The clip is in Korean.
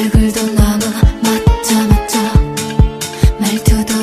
얼굴도 너무 멋져 멋져 말투도